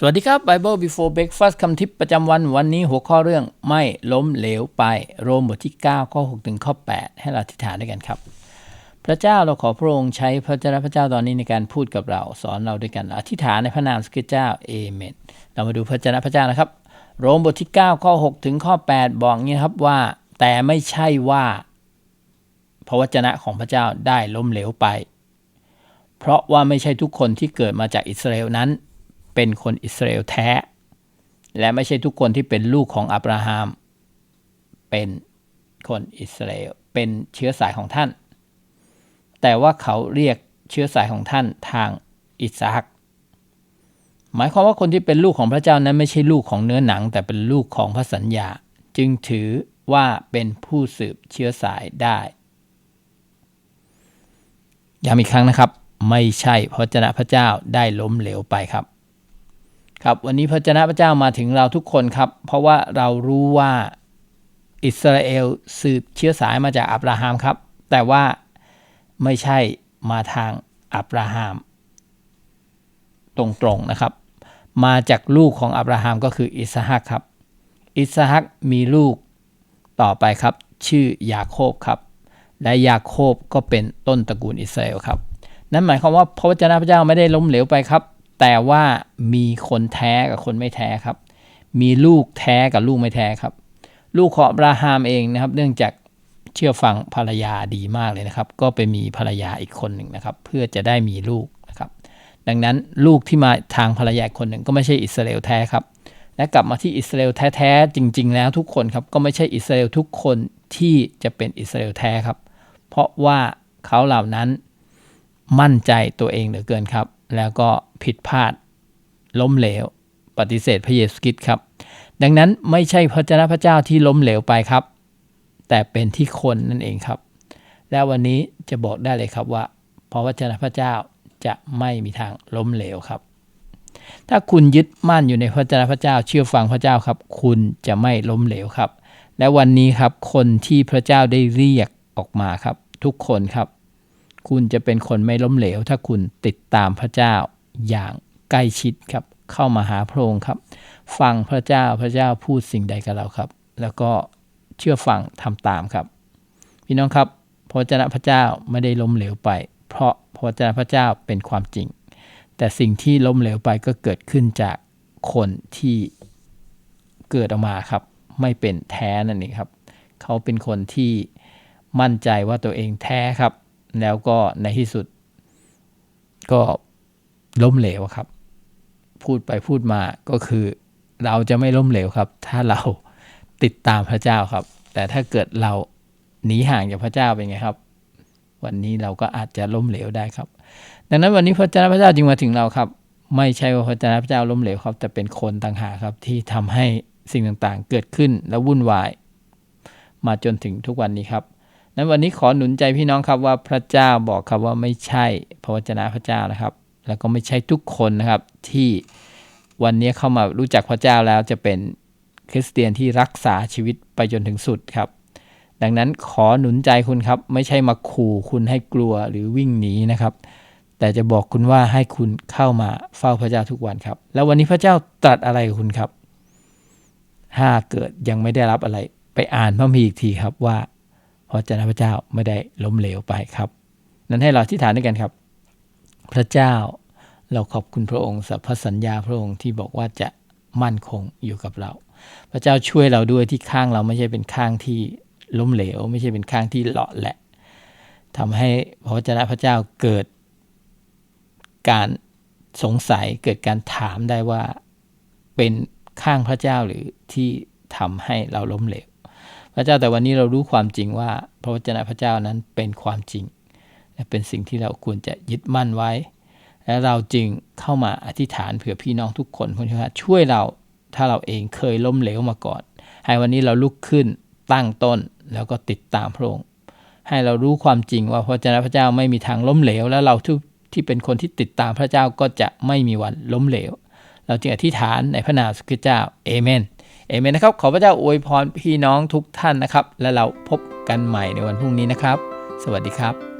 สวัสดีครับ Bible Before Breakfast คำทิปประจำวันวันนี้หัวข้อเรื่องไม่ล้มเหลวไป โรมบทที่ 9 ข้อ6ถึงข้อ 8 ให้เราอธิฐานด้วยกันครับ พระเจ้าเราขอพระองค์ใช้พระเจ้าพระเจ้าตอนนี้ในการพูดกับเรา สอนเราด้วยกันอธิษฐานในพระนามสกิเจ้าเอเมนเรามาดูพระเจ้าพระเจ้านะครับ โรมบทที่ 9 ข้อ 6 ถึงข้อ 8 บอกงี้ครับว่า แต่ไม่ใช่ว่า พระวจนะของพระเจ้าได้ล้มเหลวไป เพราะว่าไม่ใช่ทุกคนที่เกิดมาจากอิสราเอลนั้น เป็นคนอิสราเอลแท้ และไม่ใช่ทุกคนที่เป็นลูกของอับราฮัมเป็นคนอิสราเอลเป็นเชื้อสายของท่าน แต่ว่าเขาเรียกเชื้อสายของท่านทางอิสหักหมายความว่าคนที่เป็นลูกของพระเจ้านั้นไม่ใช่ลูกของเนื้อหนัง แต่เป็นลูกของพระสัญญา จึงถือว่าเป็นผู้สืบเชื้อสายได้ย้ำอีกครั้งนะครับ ไม่ใช่พระเจ้าพระเจ้าได้ล้มเหลวไปครับ ครับวันนี้พระเจ้าพระเจ้ามาถึงเราทุกคนครับ เพราะว่าเรารู้ว่าอิสราเอลสืบเชื้อสายมาจากอับราฮัมครับ แต่ว่าไม่ใช่มาทางอับราฮัมตรงๆนะครับ มาจากลูกของอับราฮัมก็คืออิสฮักครับ อิสฮักมีลูกต่อไปครับ ชื่อยาโคบครับ และยาโคบก็เป็นต้นตระกูลอิสราเอลครับ นั่นหมายความว่าพระวจนะพระเจ้าไม่ได้ล้มเหลวไปครับ แต่ว่ามีคนแท้กับคนไม่แท้ครับ มีลูกแท้กับลูกไม่แท้ครับ ลูกของอับราฮัมเองนะครับ เนื่องจากเชื่อฟังภรรยาดีมากเลยนะครับ ก็ไปมีภรรยาอีกคนหนึ่งนะครับ เพื่อจะได้มีลูกนะครับ ดังนั้นลูกที่มาทางภรรยาคนหนึ่งก็ไม่ใช่อิสราเอลแท้ครับ และกลับมาที่อิสราเอลแท้ๆจริง ๆ แล้วทุกคนครับก็ไม่ใช่อิสราเอลทุกคนที่จะเป็นอิสราเอลแท้ครับ เพราะว่าเขาเหล่านั้นมั่นใจตัวเองเหลือเกินครับ แล้วก็ ผิดพลาด ล้มเหลว ปฏิเสธพระเยซูคริสต์ครับ ดังนั้นไม่ใช่พระเจ้าพระเจ้าที่ล้มเหลวไปครับ แต่เป็นที่คนนั่นเองครับ และวันนี้จะบอกได้เลยครับว่าพระวจนะพระเจ้าจะไม่มีทางล้มเหลวครับ ถ้าคุณยึดมั่นอยู่ในพระเจ้าพระเจ้าเชื่อฟังพระเจ้าครับ คุณจะไม่ล้มเหลวครับ และวันนี้ครับคนที่พระเจ้าได้เรียกออกมาครับ ทุกคนครับ คุณจะเป็นคนไม่ล้มเหลว ถ้าคุณติดตามพระเจ้า อย่างใกล้ชิดครับ เข้ามาหาพระองค์ครับ ฟังพระเจ้าพระเจ้าพูดสิ่งใดกับเราครับ แล้วก็เชื่อฟังทำตามครับ พี่น้องครับพระเจ้าพระเจ้าไม่ได้ล้มเหลวไป เพราะพระเจ้าพระเจ้าเป็นความจริง แต่สิ่งที่ล้มเหลวไปก็เกิดขึ้นจากคนที่เกิดออกมาครับ ไม่เป็นแท้นั่นเองครับ เขาเป็นคนที่มั่นใจว่าตัวเองแท้ครับ แล้วก็ในที่สุดก็ ล้มเหลวครับ พูดไปพูดมาก็คือ เราจะไม่ล้มเหลวครับ ถ้าเราติดตามพระเจ้าครับ แต่ถ้าเกิดเราหนีห่างจากพระเจ้าเป็นไงครับ วันนี้เราก็อาจจะล้มเหลวได้ครับ ดังนั้นวันนี้พระเจ้าพระเจ้าจึงมาถึงเราครับ ไม่ใช่ว่าพระเจ้าพระเจ้าล้มเหลวครับ แต่เป็นคนต่างหากครับที่ทำให้สิ่งต่างๆ เกิดขึ้นและวุ่นวาย มาจนถึงทุกวันนี้ครับนั้นวันนี้ขอหนุนใจพี่น้องครับว่าพระเจ้าบอกครับว่าไม่ใช่พระวจนะพระเจ้านะครับ แล้วก็ไม่ใช่ทุกคนนะครับที่วันนี้เข้ามารู้จักพระเจ้าแล้วจะเป็นคริสเตียนที่รักษาชีวิตไปจนถึงสุดครับ ดังนั้นขอหนุนใจคุณครับ ไม่ใช่มาขู่คุณให้กลัวหรือวิ่งหนีนะครับ แต่จะบอกคุณว่าให้คุณเข้ามาเฝ้าพระเจ้าทุกวันครับ แล้ววันนี้พระเจ้าตรัสอะไรคุณครับถ้าเกิดยังไม่ได้รับอะไร ไปอ่านพระมีอีกทีครับว่าพระเจ้าพระเจ้าไม่ได้ล้มเหลวไปครับ นั้นให้เราที่ฐานด้วยกันครับ พระเจ้า เราขอบคุณพระองค์สัพพสัญญาพระองค์ที่บอกว่าจะมั่นคงอยู่กับเรา พระเจ้าช่วยเราด้วยที่ข้างเราไม่ใช่เป็นข้างที่ล้มเหลว ไม่ใช่เป็นข้างที่เลาะแหละทำให้พระวจนะพระเจ้าเกิด การสงสัยเกิดการถามได้ว่าเป็นข้างพระเจ้าหรือที่ทำให้เราล้มเหลว พระเจ้าแต่วันนี้เรารู้ความจริงว่า พระวจนะพระเจ้านั้นเป็นความจริง เป็นสิ่งที่เราควรจะยึดมั่นไว้ และเราจึงเข้ามาอธิษฐานเผื่อพี่น้องทุกคนพระช่วยเราถ้าเราเองเคยล้มเหลวมาก่อน ให้วันนี้เราลุกขึ้นตั้งต้นแล้วก็ติดตามพระองค์ให้เรารู้ความจริงว่าพระเจ้าพระเจ้าไม่มีทางล้มเหลว และเราทุกที่เป็นคนที่ติดตามพระเจ้าก็จะไม่มีวันล้มเหลว เราจึงอธิษฐานในพระนามสุขเจ้าเอเมนเอเมนนะครับ ขอพระเจ้าอวยพรพี่น้องทุกท่านนะครับ และเราพบกันใหม่ในวันพรุ่งนี้นะครับ สวัสดีครับ